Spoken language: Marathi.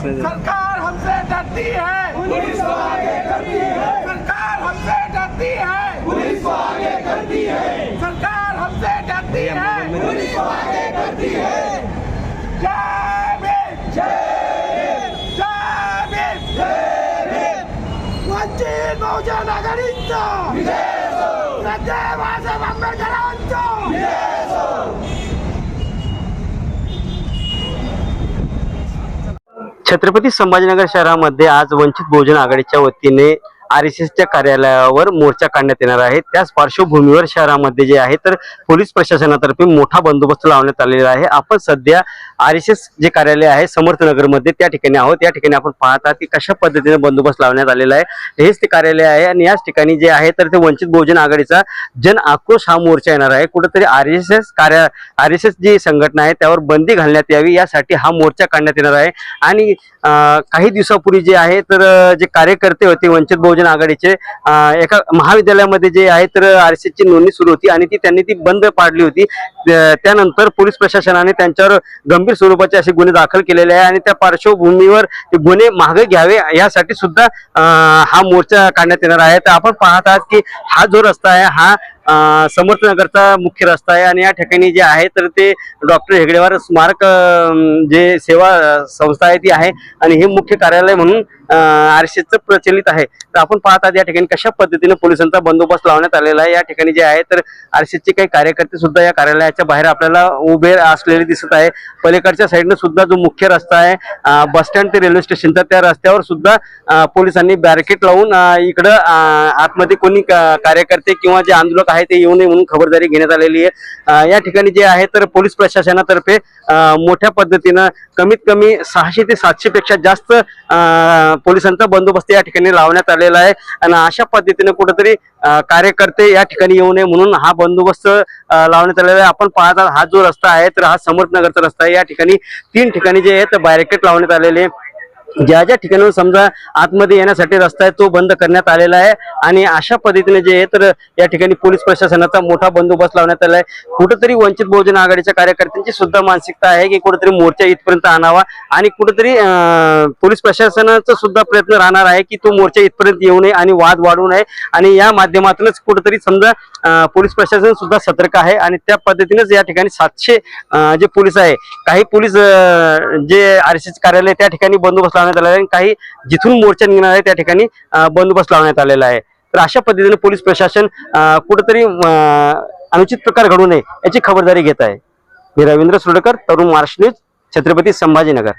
सरकार हमसे डरती है। पुलिस को आगे करती है। सरकार हमसे डरती है। पुलिस को आगे करती है। सरकार हमसे डरती है। पुलिस को आगे करती है। जय भीम। जय भीम। जय भीम वंचित बहुजन आघाडीचा सदैव बाळासाहेब आंबेडकरांचा छत्रपती संभाजीनगर शहरामध्ये आज वंचित बहुजन आघाडीच्या वतीने आर एस एसच्या कार्यालयावर मोर्चा काढण्यात येणार आहे. त्याच पार्श्वभूमीवर शहरामध्ये जे आहे तर पोलीस प्रशासनातर्फे मोठा बंदोबस्त लावण्यात आलेला आहे. आपण सध्या आर एस एस जे कार्यालय आहे समर्थनगरमध्ये त्या ठिकाणी आहोत. या ठिकाणी आपण पाहता की कशा पद्धतीने बंदोबस्त लावण्यात आलेला आहे. हेच ते कार्यालय आहे आणि याच ठिकाणी जे आहे तर ते वंचित बहुजन आघाडीचा जन आक्रोश हा मोर्चा येणार आहे. कुठेतरी आर एस एस कार्य आर एस एस जी संघटना आहे त्यावर बंदी घालण्यात यावी यासाठी हा मोर्चा काढण्यात येणार आहे. आणि काही दिवसापूर्वी जे आहे तर जे कार्यकर्ते होते वंचित बहुजन आघाडीचे एका महाविद्यालयामध्ये जे आहे तर आर एस ची नोंदणी सुरू होती आणि ती त्यांनी ती बंद पाडली होती. त्यानंतर पोलीस प्रशासनाने त्यांच्यावर गंभीर स्वरूपाचे असे गुन्हे दाखल केलेले आहे आणि त्या पार्श्वभूमीवर गुन्हे मागे घ्यावे यासाठी सुद्धा हा मोर्चा काढण्यात येणार आहे. तर आपण पाहत आहात की हा जो रस्ता आहे हा समर्थनगरचा मुख्य रस्ता आहे आणि या ठिकाणी जे आहे तर ते डॉक्टर हेगडेवार स्मारक जे सेवा संस्था आहे ती आहे आणि हे मुख्य कार्यालय म्हणून आरसीचं प्रचलित आहे. तर आपण पाहतात या ठिकाणी कशा पद्धतीने पोलिसांचा बंदोबस्त लावण्यात आलेला आहे. या ठिकाणी जे आहे तर आरसीचे काही कार्यकर्ते सुद्धा या कार्यालयाच्या बाहेर आपल्याला उभे असलेले दिसत आहे. पलीकडच्या साईडनं सुद्धा जो मुख्य रस्ता आहे बस स्टँड ते रेल्वे स्टेशनचा त्या रस्त्यावर सुद्धा पोलिसांनी बॅरिकेड लावून इकडं आतमध्ये कोणी कार्यकर्ते किंवा जे आंदोलक आहे ते येऊ नये म्हणून खबरदारी घेण्यात आलेली आहे. या ठिकाणी जे आहे तर पोलीस प्रशासनातर्फे मोठ्या पद्धतीनं कमीत कमी सहाशे ते सातशे पेक्षा जास्त पोलिसांचा बंदोबस्त या ठिकाणी लावण्यात आलेला आहे. आणि अशा पद्धतीने कुठेतरी कार्यकर्ते या ठिकाणी येऊ नये म्हणून हा बंदोबस्त लावण्यात आलेला आहे. आपण पाहता हा जो रस्ता आहे तर हा समर्थनगरचा रस्ता आहे. या ठिकाणी तीन ठिकाणी जे आहेत बॅरिकेड लावण्यात आलेले. आहे. ज्या ज्या ठिकाणी समजा आतमध्ये येण्यासाठी रस्ता आहे तो बंद करण्यात आलेला आहे आणि अशा पद्धतीने जे आहे तर या ठिकाणी पोलीस प्रशासनाचा मोठा बंदोबस्त लावण्यात आला आहे. कुठंतरी वंचित बहुजन आघाडीच्या कार्यकर्त्यांची सुद्धा मानसिकता आहे की कुठेतरी मोर्चा इथपर्यंत आणावा आणि कुठेतरी पोलीस प्रशासनाचा सुद्धा प्रयत्न राहणार आहे की तो मोर्चा इथपर्यंत येऊ नये आणि वाद वाढू नये. आणि या माध्यमातूनच कुठेतरी समजा पोलीस प्रशासन सुद्धा सतर्क आहे आणि त्या पद्धतीनेच या ठिकाणी सातशे जे पोलीस आहे काही पोलीस जे आर एस कार्यालय त्या ठिकाणी बंदोबस्त लावण्यात आलेला आहे. आणि काही जिथून मोर्चा निघणार आहे त्या ठिकाणी बंदोबस्त लावण्यात आलेला आहे. तर अशा पद्धतीने पोलीस प्रशासन कुठेतरी अं, अनुचित प्रकार घडू नये याची खबरदारी घेत आहे. मी रवींद्र सुडकर तरुण महाराष्ट्र न्यूज छत्रपती संभाजीनगर.